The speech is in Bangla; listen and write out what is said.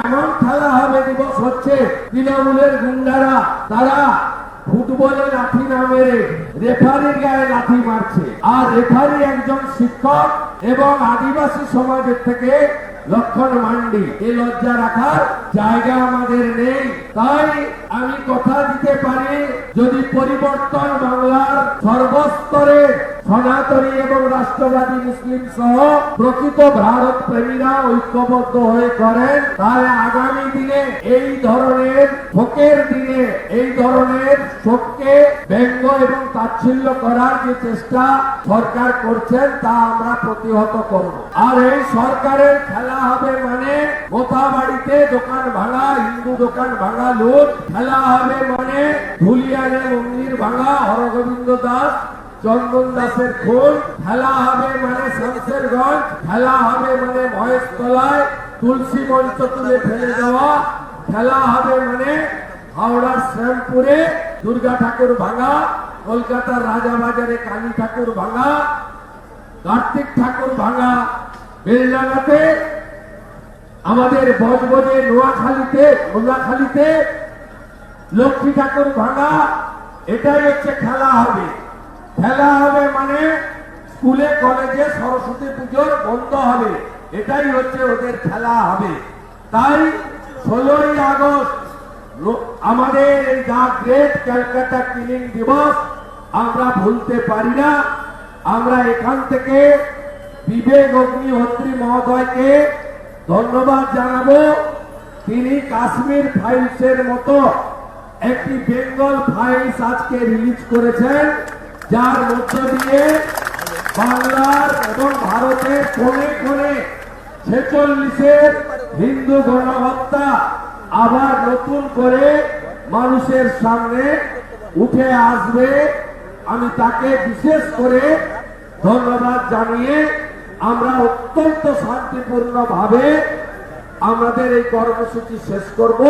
এমন খেলা হবে, দিবস হচ্ছে। তৃণমূলের গুন্ডারা, তারা ফুটবলে লাঠি না মেরে রেফারির গায়ে লাঠি মারছে। আর রেফারি একজন শিক্ষক এবং আদিবাসী সমাজের থেকে লক্ষণ মান্ডি। এ লজ্জা রাখার জায়গা আমাদের নেই। তাই আমি কথা দিতে পারি, যদি পরিবর্তন বাংলার সর্বস্তরে সনাতনী এবং রাষ্ট্রবাদী মুসলিম সহ প্রকৃত ভারত প্রেমীরা ঐক্যবদ্ধ হয়ে করেন। তাহলে আগামী দিনে এই ধরনের শোকের দিনে এই ধরনের শোককে ব্যঙ্গ এবং তাচ্ছিল্য করার যে চেষ্টা সরকার করছেন, তা আমরা প্রতিহত করব। আর এই সরকারের খেলা হবে মানে কোথা বাড়িতে দোকান ভাঙা, হিন্দু দোকান ভাঙা, লুট। খেলা হবে মানে ধুলিয়ানে মন্দির ভাঙা, হরগোবিন্দ দাস চন্দন দাসের খোল খেলা হবে মানে শামসেরগঞ্জ খেলা হবে মানে মহেশতলায়, তুলসী মঞ্চ তুলে ফেলে দেওয়া খেলা হবে মানে হাওড়ার শ্যামপুরে, দুর্গা ঠাকুর ভাঙা, কলকাতার রাজাবাজারে কালী ঠাকুর ভাঙা, কার্তিক ঠাকুর ভাঙা। বেলডাঙ্গাতে, আমাদের বজবজে নোয়াখালীতে নোয়াখালীতে লক্ষ্মী ঠাকুর ভাঙা, এটাই হচ্ছে খেলা হবে। খেলা হবে মানে স্কুলে, কলেজে সরস্বতী পুজোর বন্ধ হবে। এটাই হচ্ছে ওদের খেলা হবে। তাই ষোলোই আগস্ট আমাদের এই দা গ্রেট ক্যালকাটা ক্লিনিং দিবস আমরা ভুলতে পারি না। আমরা এখান থেকে বিবেক অগ্নিহোত্রী মহোদয়কে ধন্যবাদ জানাব। তিনি কাশ্মীর ফাইলসের মতো একটি বেঙ্গল ফাইলস আজকে রিলিজ করেছেন। যার মধ্য দিয়ে বাংলার এবং ভারতের কোণে কোণে ছেচল্লিশের হিন্দু গণহত্যা আবার নতুন করে মানুষের সামনে উঠে আসবে, আমি তাকে বিশেষ করে ধন্যবাদ জানিয়ে আমরা অত্যন্ত শান্তিপূর্ণ ভাবে আমাদের এই কর্মসূচি শেষ করব।